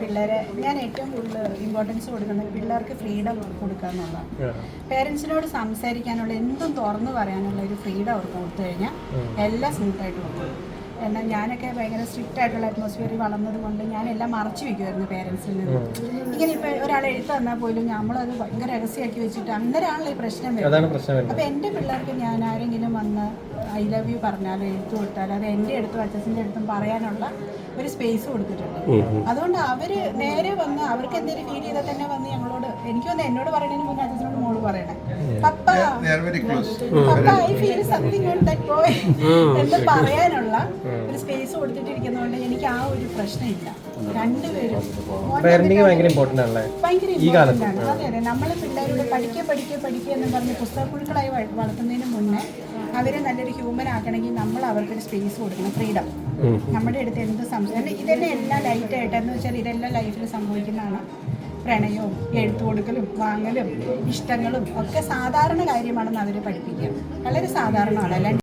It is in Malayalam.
പിള്ളേരെ ഞാൻ ഏറ്റവും കൂടുതൽ ഇമ്പോർട്ടൻസ് കൊടുക്കുന്നത് പിള്ളേർക്ക് ഫ്രീഡം കൊടുക്കുക എന്നുള്ളതാണ് പേരൻസിനോട് സംസാരിക്കാനുള്ള എന്തും തുറന്നു പറയാനുള്ള ഒരു ഫ്രീഡം അവർക്ക് കൊടുത്തു കഴിഞ്ഞാൽ എല്ലാം സ്മൂത്തായിട്ട് പോകും. എന്നാൽ ഞാനൊക്കെ ഭയങ്കര സ്ട്രിക്റ്റ് ആയിട്ടുള്ള അറ്റ്മോസ്ഫിയറിൽ വളർന്നത് കൊണ്ട് ഞാൻ എല്ലാം മറച്ചു വയ്ക്കുമായിരുന്നു പേരൻസിൽ നിന്ന്. ഇങ്ങനെ ഇപ്പൊ ഒരാൾ എഴുത്ത് തന്നാൽ പോലും നമ്മളത് ഭയങ്കര രഹസ്യമാക്കി വെച്ചിട്ട് അന്നേരമാണല്ലോ ഈ പ്രശ്നം വരുന്നത്. അപ്പൊ എന്റെ പിള്ളേർക്ക് ഞാൻ ആരെങ്കിലും വന്ന് ഐ ലവ് യു പറഞ്ഞാലോ എഴുത്ത് കൊടുത്താലോ അത് എന്റെ അടുത്തും അച്ഛന്റെ അടുത്തും പറയാനുള്ള ഒരു സ്പേസ് കൊടുത്തിട്ടുണ്ട്. അതുകൊണ്ട് അവർ നേരെ വന്ന് അവർക്ക് എന്തെങ്കിലും ഫീൽ ചെയ്താൽ തന്നെ വന്ന് ഞങ്ങളോട് എനിക്ക് വന്ന് എന്നോട് പറയുന്നതിന് മുന്നേ അച്ഛനോട് മോൾ പറയണേ. പപ്പ. പപ്പ I feel something on that boy എന്ന് പറയാനുള്ള ഒരു സ്പേസ് കൊടുത്തിട്ടിരിക്കുന്നതുകൊണ്ട് എനിക്ക് ആ ഒരു പ്രശ്നമില്ല. രണ്ടുപേരും പാരന്റിങ് ഭയങ്കര ആണല്ലേ? ഭയങ്കര ഇമ്പോർട്ടന്റ് ആണ്. അതെ അതെ. നമ്മൾ പിള്ളേരോട് പഠിക്കുക പഠിക്കുക പഠിക്കുക എന്ന് പറഞ്ഞ് പുസ്തകപ്പുഴുക്കളായി വളർത്തുന്നതിന് മുന്നേ അവരെ നല്ലൊരു ഹ്യൂമൻ ആക്കണമെങ്കിൽ നമ്മൾ അവർക്കൊരു സ്പേസ് കൊടുക്കണം. ഫ്രീഡം നമ്മുടെ അടുത്ത് എന്ത് സംസാരം ഇതെല്ലാം എല്ലാം ലൈറ്റായിട്ട് എന്ന് വെച്ചാൽ ഇതെല്ലാം ലൈഫിൽ സംഭവിക്കുന്നതാണ്. പ്രണയവും എഴുത്തു കൊടുക്കലും വാങ്ങലും ഇഷ്ടങ്ങളും ഒക്കെ സാധാരണ കാര്യമാണെന്ന് അവരെ പഠിപ്പിക്കുക. വളരെ സാധാരണമാണ്. അല്ലാണ്ട്